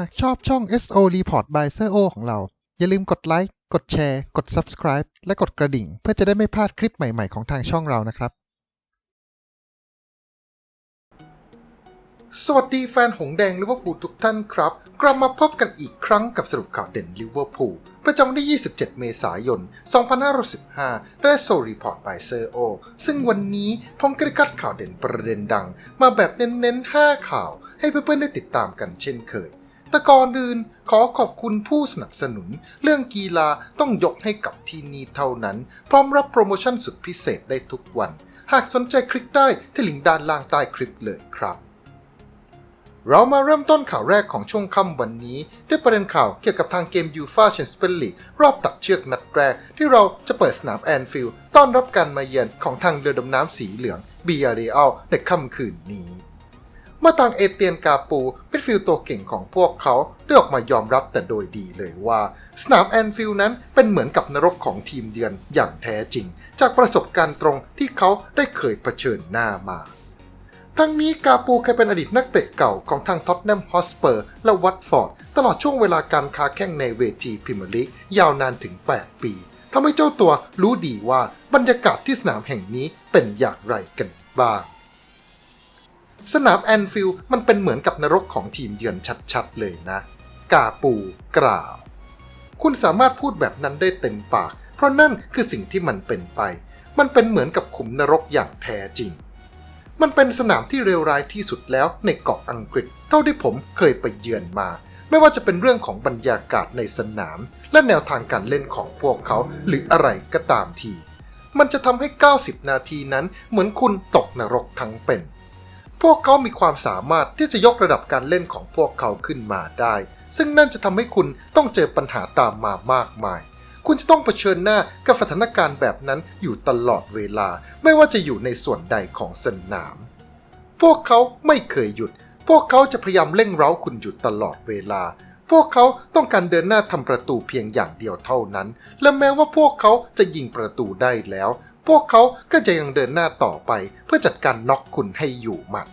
หากชอบช่อง SO Report by s e o ของเรา อย่าลืมกดไลค์ กดแชร์ กด Subscribe และกดกระดิ่ง เพื่อจะได้ไม่พลาดคลิปใหม่ ๆ ของทางช่องเรานะครับ สวัสดีแฟนหงแดงลิเวอร์พูลทุกท่านครับ กลับมาพบกันอีกครั้งกับสรุปข่าวเด่นลิเวอร์พูลประจำวันที่ 27 เมษายน 2515 ด้วยโซรีพอร์ตบายเซอร์โอ ซึ่งวันนี้ผมก็ได้คัดข่าวเด่นประเด็นดัง มาแบบเน้นๆ 5 ข่าว ให้เพื่อนๆ ได้ติดตามกันเช่นเคย แต่ก่อนอื่นขอขอบคุณผู้สนับสนุน เรื่องกีฬาต้องยกให้กับที่นี่เท่านั้น พร้อมรับโปรโมชั่นสุดพิเศษได้ทุกวัน หากสนใจคลิกได้ที่ลิงก์ด้านล่างใต้คลิปเลยครับ เรามาเริ่มต้นข่าวแรกของช่วงค่ำวันนี้ ด้วยประเด็นข่าวเกี่ยวกับทางเกมยูฟาแชมเปี้ยนลีกรอบตัดเชือกนัดแรก ที่เราจะเปิดสนามแอนฟิลด์ต้อนรับการมาเยือนของทางเรือดำน้ำสีเหลืองบีอาร์เรอัลในค่ำคืนนี้ เมื่อทางเอเตียนกาปูเป็นฟิลตัวเก่งของพวกเขาได้ออกมายอมรับแต่โดยดีเลยว่า สนามแอนฟิลนั้นเป็นเหมือนกับนรกของทีมเยือนอย่างแท้จริง จากประสบการณ์ตรงที่เขาได้เคยเผชิญหน้ามาทั้งนี้กาปูเคยเป็นอดีตนักเตะเก่าของทางท็อตแนมฮอสเปอร์และวัตฟอร์ด ตลอดช่วงเวลาการค้าแข่งในเวทีพรีเมียร์ลีกยาวนานถึง 8 ปีทำให้เจ้าตัวรู้ดีว่าบรรยากาศที่สนามแห่งนี้เป็นอย่างไรกันบ้าง สนามแอนฟิลด์มันเป็นเหมือนกับนรกของทีมเยือนชัดๆเลยนะ กาปูกล่าว คุณสามารถพูดแบบนั้นได้เต็มปาก เพราะนั่นคือสิ่งที่มันเป็นไป มันเป็นเหมือนกับขุมนรกอย่างแท้จริง มันเป็นสนามที่เลวร้ายที่สุดแล้วในเกาะอังกฤษ เท่าที่ผมเคยไปเยือนมา ไม่ว่าจะเป็นเรื่องของบรรยากาศในสนาม และแนวทางการเล่นของพวกเขา หรืออะไรก็ตามที มันจะทำให้ 90 นาทีนั้นเหมือนคุณตกนรกทั้งเป็น พวกเขามีความสามารถที่จะยกระดับการเล่นของพวกเขาขึ้นมาได้ ซึ่งนั่นจะทำให้คุณต้องเจอปัญหาตามมามากมาย คุณจะต้องเผชิญหน้ากับสถานการณ์แบบนั้นอยู่ตลอดเวลา ไม่ว่าจะอยู่ในส่วนใดของสนาม พวกเขาไม่เคยหยุด พวกเขาจะพยายามเร่งเร้าคุณอยู่ตลอดเวลา พวกเขาต้องการเดินหน้าทำประตูเพียงอย่างเดียวเท่านั้น และแม้ว่าพวกเขาจะยิงประตูได้แล้ว พวกเขาก็จะยังเดินหน้าต่อไป เพื่อจัดการน็อกคุณให้อยู่หมัด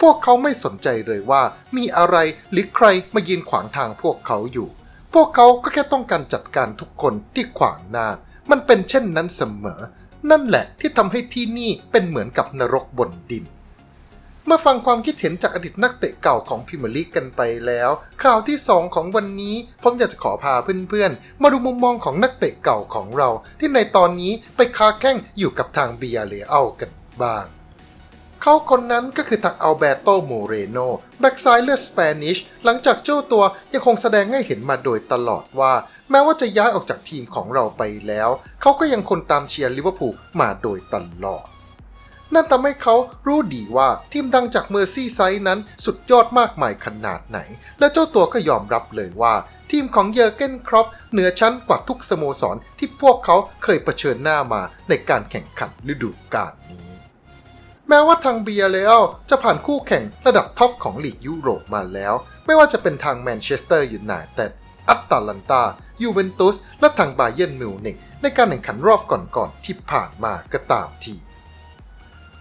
พวกเขาไม่สนใจเลยว่ามีอะไรหรือใครมายืนขวางทางพวกเขาอยู่ พวกเขาก็แค่ต้องการจัดการทุกคนที่ขวางหน้า มันเป็นเช่นนั้นเสมอ นั่นแหละที่ทำให้ที่นี่เป็นเหมือนกับนรกบนดิน เมื่อฟังความคิดเห็นจากอดีตนักเตะเก่าของพิมยร์ลีกกันไปแล้ว ข่าวที่ 2 ของวันนี้ผมอยากจะขอพาเพื่อนๆ มาดูมุมมองของนักเตะเก่าของเรา ที่ในตอนนี้ไปค้าแข้งอยู่กับทางเบียเรอัลกันบ้าง เขาคนนั้นก็คือทางอัลเบโตโมเรโนแบ็กซ้ายเลือดสเปนิชหลังจากเจ้าตัวยังคงแสดงให้เห็นมาโดยตลอดว่า แม้ว่าจะย้ายออกจากทีมของเราไปแล้ว เขาก็ยังคนตามเชียร์ลิเวอร์พูลมาโดยตลอด นั่นทำให้เขารู้ดีว่าทีมดังจากเมอร์ซี่ไซด์นั้นสุดยอดมากมายขนาดไหน และเจ้าตัวก็ยอมรับเลยว่า ทีมของเยอร์เกนครอปเหนือชั้นกว่าทุกสโมสรที่พวกเขาเคยเผชิญหน้ามาในการแข่งขันฤดูกาลนี้ แม้ว่าทางเบียร์เลอจะผ่านคู่แข่งระดับท็อปของลีกยุโรปมาแล้ว ไม่ว่าจะเป็นทางแมนเชสเตอร์ยูไนเต็ดอัตตาลันตายูเวนตุสและทางบาเยิร์นมิวนิกในการแข่งขันรอบก่อนๆที่ผ่านมาก็ตามที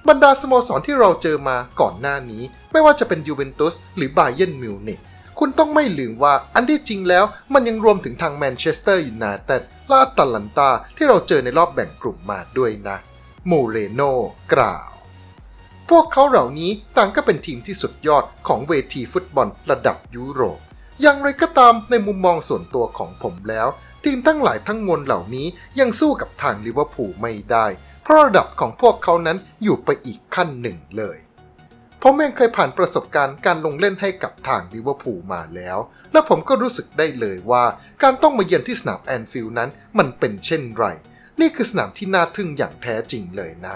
บรรดาสโมสรที่เราเจอมาก่อนหน้านี้ ไม่ว่าจะเป็นยูเวนตุสหรือบาเยิร์นมิวนิกคุณต้องไม่ลืมว่าอันที่จริงแล้วมันยังรวมถึงทางแมนเชสเตอร์ยูไนเต็ดและอัตตาลันตาที่เราเจอในรอบแบ่งกลุ่มมาด้วยนะโมเรโนกล่าว พวกเขาเหล่านี้ต่างก็เป็นทีมที่สุดยอดของเวทีฟุตบอลระดับยุโรปอย่างไรก็ตามในมุมมองส่วนตัวของผมแล้ว ทีมทั้งหลายทั้งมวลเหล่านี้ยังสู้กับทางลิเวอร์พูลไม่ได้ เพราะระดับของพวกเขานั้นอยู่ไปอีกขั้นหนึ่งเลย ผมเองเคยผ่านประสบการณ์การลงเล่นให้กับทางลิเวอร์พูลมาแล้ว และผมก็รู้สึกได้เลยว่าการต้องมาเยือนที่สนามแอนฟิลด์นั้นมันเป็นเช่นไร นี่คือสนามที่น่าทึ่งอย่างแท้จริงเลยนะ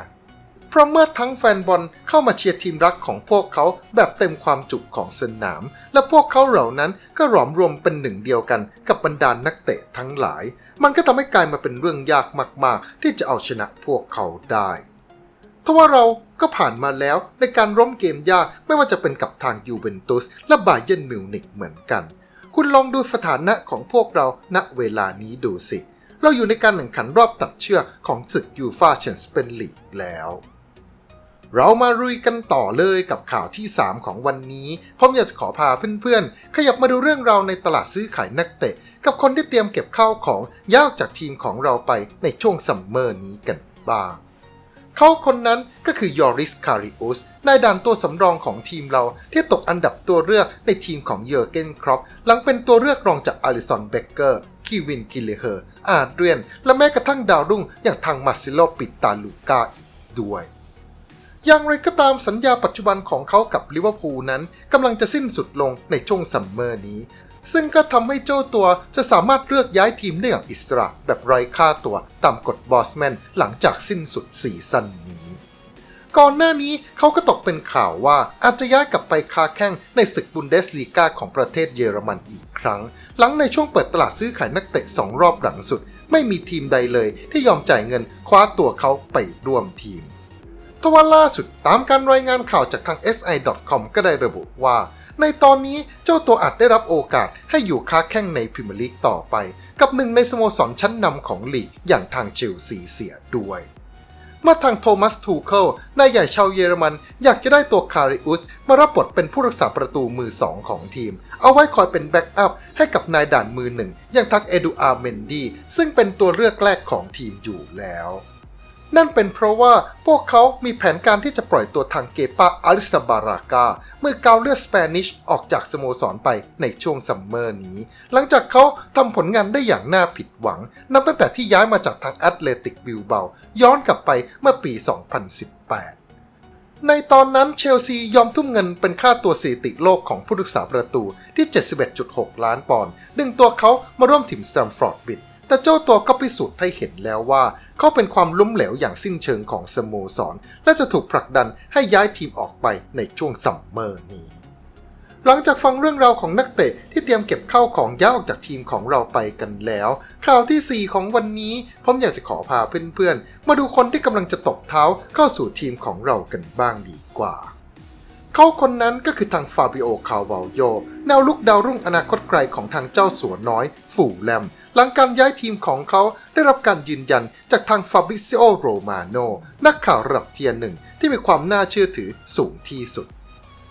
ราะเมื่อทั้งแฟนบอลเข้ามาเชียร์ทีมรักของพวกเขาแบบเต็มความจุของสนาม และพวกเขาเหล่านั้นก็หลอมรวมเป็นหนึ่งเดียวกันกับบรรดานักเตะทั้งหลาย มันก็ทำให้กลายมาเป็นเรื่องยากมาก ๆ ที่จะเอาชนะพวกเขาได้ทว่าเราก็ผ่านมาแล้วในการร่มเกมยากไม่ว่าจะเป็นกับทางยูเวนตุสและบาเยิร์นมิวนิกเหมือนกัน คุณลองดูสถานะของพวกเราณเวลานี้ดูสิ เราอยู่ในการแข่งขันรอบตัดเชือกของศึกยูฟาแชมเปี้ยนลีกแล้ว เรามารุยกันต่อเลยกับข่าวที่ 3 ของวันนี้ผมอยากจะขอพาเพื่อนๆ ขยับมาดูเรื่องราวในตลาดซื้อขายนักเตะ กับคนที่เตรียมเก็บข้าวของย่าวจากทีมของเราไปในช่วงซัมเมอร์นี้กันบ้าง เขาคนนั้นก็คือยอริสคาริอุสนายด่านตัวสำรองของทีมเราที่ตกอันดับตัวเลือกในทีมของเยอร์เกนครอปหลังเป็นตัวเลือกรองจากอาริสันเบเกอร์คีวินกิเลเฮอร์อาเดรียน และแม้กระทั่งดาวรุ่งอย่างทางมาซิโลปิตาลูกาอีกด้วย อย่างไรก็ตามสัญญาปัจจุบันของเขากับลิเวอร์พูลนั้นกำลังจะสิ้นสุดลงในช่วงซัมเมอร์นี้ ซึ่งก็ทำให้เจ้าตัวจะสามารถเลือกย้ายทีมได้อย่างอิสระแบบไร้ค่าตัวตามกฎบอสแมนหลังจากสิ้นสุดซีซั่นนี้ ก่อนหน้านี้เขาก็ตกเป็นข่าวว่าอาจจะย้ายกลับไปคาแข่งในศึกบุนเดสลีกาของประเทศเยอรมันอีกครั้ง หลังในช่วงเปิดตลาดซื้อขายนักเตะสองรอบหลังสุด ไม่มีทีมใดเลยที่ยอมจ่ายเงินคว้าตัวเขาไปร่วมทีม ทว่าล่าสุดตามการรายงานข่าวจากทาง SI.com ก็ได้ระบุว่า ในตอนนี้เจ้าตัวอาจได้รับโอกาสให้อยู่ค้าแข่งในพรีเมียร์ลีกต่อไป กับหนึ่งในสโมสรชั้นนำของลีกอย่างทางเชลซีเสียด้วยเมื่อทางโทมัสทูเคิลนายใหญ่ชาวเยอรมัน อยากจะได้ตัวคาริอุสมารับบทเป็นผู้รักษาประตูมือสองของทีม เอาไว้คอยเป็นแบ็กอัพให้กับนายด่านมือหนึ่งอย่างทักเอดูอาร์เมนดีซึ่งเป็นตัวเลือกแรกของทีมอยู่แล้ว นั่นเป็นเพราะว่าพวกเขามีแผนการที่จะปล่อยตัวทางเกปาอาริสบารากา เมื่อเกาเลือดสเปนิชออกจากสโมสรไปในช่วงซัมเมอร์นี้ หลังจากเขาทำผลงานได้อย่างน่าผิดหวัง นับตั้งแต่ที่ย้ายมาจากทางแอตเลติกบิลเบา ย้อนกลับไปเมื่อปี 2018ในตอนนั้นเชลซียอมทุ่มเงินเป็นค่าตัวสถิติโลกของผู้รักษาประตูที่ 71.6 ล้านปอนด์ดึงตัวเขามาร่วมทีมสแตมฟอร์ดบิด แต่เจ้าตัวก็พิสูจน์ให้เห็นแล้วว่า เขาเป็นความล้มเหลวอย่างสิ้นเชิงของสโมสร และจะถูกผลักดันให้ย้ายทีมออกไปในช่วงซัมเมอร์นี้ หลังจากฟังเรื่องราวของนักเตะที่เตรียมเก็บเข้าของย้ายออกจากทีมของเราไปกันแล้ว ข่าวทีสี่4 ของวันนี้ผมอยากจะขอพาเพื่อนๆ มาดูคนที่กำลังจะตบเท้าเข้าสู่ทีมของเรากันบ้างดีกว่า เขาคนนั้นก็คือทางฟาบิโอ คาวาโย แนวลุกดาวรุ่งอนาคตไกลของทางเจ้าสัวน้อย ฝูแลม หลังการย้ายทีมของเขาได้รับการยืนยันจากทางฟาบิซิโอ โรมาโน นักข่าวระดับเทียร์หนึ่งที่มีความน่าเชื่อถือสูงที่สุด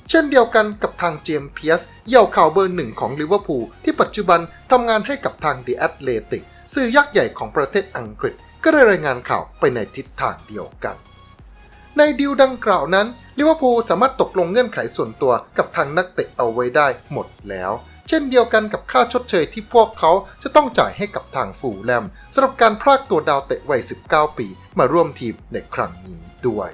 เช่นเดียวกันกับทางเจมส์เพียสเยี่ยวข่าวเบอร์หนึ่งของลิเวอร์พูลที่ปัจจุบันทำงานให้กับทางเดีแอตเลติกสื่อยักษ์ใหญ่ของประเทศอังกฤษ ก็ได้รายงานข่าวไปในทิศทางเดียวกัน ในดีลดังกล่าวนั้นลิเวอร์พูลสามารถตกลงเงื่อนไขส่วนตัวกับทางนักเตะเอาไว้ได้หมดแล้ว เช่นเดียวกันกับค่าชดเชยที่พวกเขาจะต้องจ่ายให้กับทางฟูลแลมสำหรับการพรากตัวดาวเตะวัย 19 ปี มาร่วมทีมในครั้งนี้ด้วย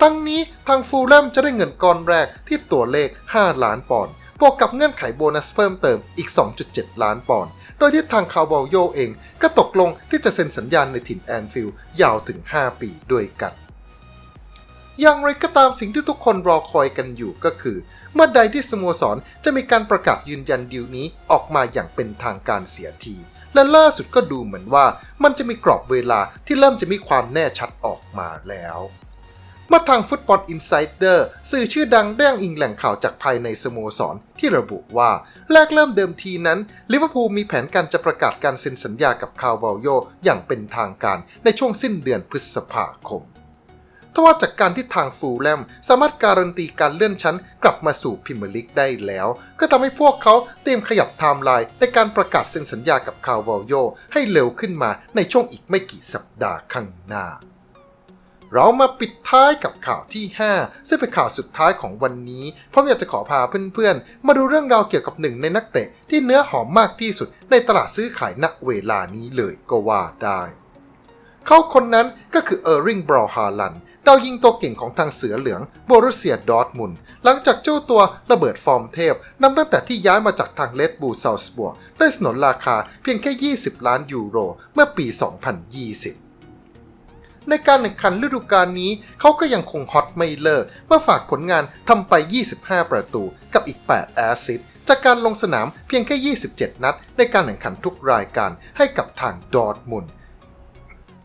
ทั้งนี้ทางฟูลแลมจะได้เงินก้อนแรกที่ตัวเลข 5 ล้านปอนด์บวกกับเงื่อนไขโบนัสเพิ่มเติมอีก 2.7 ล้านปอนด์โดยที่ทางคาวบอลโยเองก็ตกลงที่จะเซ็นสัญญาณในถิ่นแอนฟิลด์ยาวถึง 5 ปีด้วยกัน อย่างไรก็ตามสิ่งที่ทุกคนรอคอยกันอยู่ก็คือ เมื่อใดที่สโมสรจะมีการประกาศยืนยันดีลนี้ออกมาอย่างเป็นทางการเสียที และล่าสุดก็ดูเหมือนว่ามันจะมีกรอบเวลาที่เริ่มจะมีความแน่ชัดออกมาแล้วเมื่อทางฟุตบอลอินไซเดอร์สื่อชื่อดังได้อ้างอิงแหล่งข่าวจากภายในสโมสร ที่ระบุว่า แรกเริ่มเดิมทีนั้นลิเวอร์พูลมีแผนการจะประกาศการเซ็นสัญญากับคาววาลโยอย่างเป็นทางการในช่วงสิ้นเดือนพฤษภาคม ทว่าจากการที่ทางฟูลแลมสามารถการันตีการเลื่อนชั้นกลับมาสู่พรีเมียร์ลีกได้แล้ว ก็ทำให้พวกเขาเตรียมขยับไทม์ไลน์ในการประกาศเซ็นสัญญากับคาววาลโยให้เร็วขึ้นมาในช่วงอีกไม่กี่สัปดาห์ข้างหน้าเรามาปิดท้ายกับข่าวที่ 5 ซึ่งเป็นข่าวสุดท้ายของวันนี้ผมอยากจะขอพาเพื่อนๆ มาดูเรื่องราวเกี่ยวกับหนึ่งในนักเตะที่เนื้อหอมมากที่สุดในตลาดซื้อขายณเวลานี้เลยก็ว่าได้ เขาคนนั้นก็คือเออร์ริงบราฮาลัน ดาวยิงตัวเก่งของทางเสือเหลืองโบรุเซียดอร์ทมุนหลังจากเจ้าตัวระเบิดฟอร์มเทพนำตั้งแต่ที่ย้ายมาจากทางเลดบูซาวส์บัวด้สนนราคาเพียงแค่ 20 ล้านยูโร เมื่อปี 2020ในการแข่งขันฤดูกาลนี้เขาก็ยังคงฮอตไม่เลิกเมื่อฝากผลงานทำไป 25 ประตูกับอีก 8 แอสซิสต์จากการลงสนามเพียงแค่ 27 นัด ในการแข่งขันทุกรายการให้กับทางดอร์ทมุนด์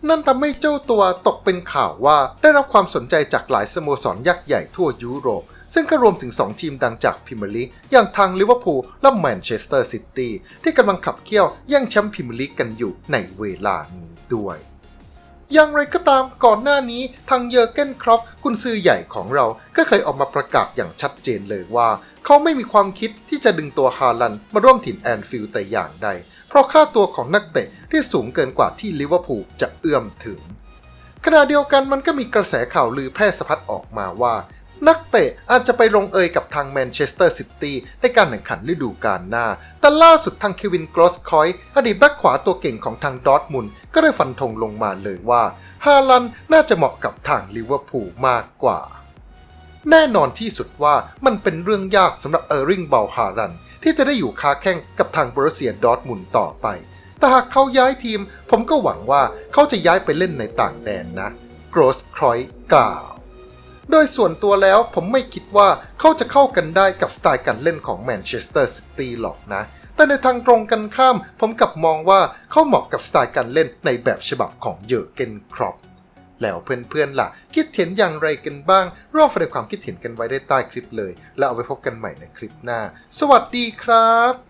นั่นทำให้เจ้าตัวตกเป็นข่าวว่าได้รับความสนใจจากหลายสโมสรยักษ์ใหญ่ทั่วยุโรป ซึ่งก็รวมถึง 2 ทีมดังจากพรีเมียร์ลีกอย่างทางลิเวอร์พูลและแมนเชสเตอร์ซิตี้ที่กำลังขับเคี่ยวแย่งแชมป์พรีเมียร์ลีกกันอยู่ในเวลานี้ด้วยอย่างไรก็ตามก่อนหน้านี้ทางเยอร์เกนครอปกุนซือใหญ่ของเราก็เคยออกมาประกาศอย่างชัดเจนเลยว่า เขาไม่มีความคิดที่จะดึงตัวฮาลันมาร่วมถิ่นแอนฟิลด์แต่อย่างใด เพราะค่าตัวของนักเตะที่สูงเกินกว่าที่ลิเวอร์พูลจะเอื้อมถึง ขณะเดียวกันมันก็มีกระแสข่าวลือแพร่สะพัดออกมาว่า นักเตะอาจจะไปลงเอยกับทางแมนเชสเตอร์ซิตี้ในการแข่งขันฤดูกาลหน้า แต่ล่าสุดทางเควินกรอสคอยอดีตแบ็คขวาตัวเก่งของทางดอร์ทมุนก็ได้ฟันธงลงมาเลยว่าฮาลันน่าจะเหมาะกับทางลิเวอร์พูลมากกว่าแน่นอนที่สุดว่ามันเป็นเรื่องยากสำหรับเออร์ริงเบลฮารัน ที่จะได้อยู่คาแข่งกับทางบรูเซียดอร์ทมุนต่อไป แต่หากเขาย้ายทีม ผมก็หวังว่าเขาจะย้ายไปเล่นในต่างแดนนะโกรสครอยกล่าว โดยส่วนตัวแล้วผมไม่คิดว่าเขาจะเข้ากันได้กับสไตล์การเล่นของแมนเชสเตอร์ซิตี้หรอกนะ แต่ในทางตรงกันข้าม ผมกลับมองว่าเขาเหมาะกับสไตล์การเล่นในแบบฉบับของเยอร์เกนครอป แล้วเพื่อนๆล่ะ คิดเห็นอย่างไรกันบ้างรอบแสดงความคิดเห็นกันไว้ได้ใต้คลิปเลย แล้วเอาไว้พบกันใหม่ในคลิปหน้า สวัสดีครับ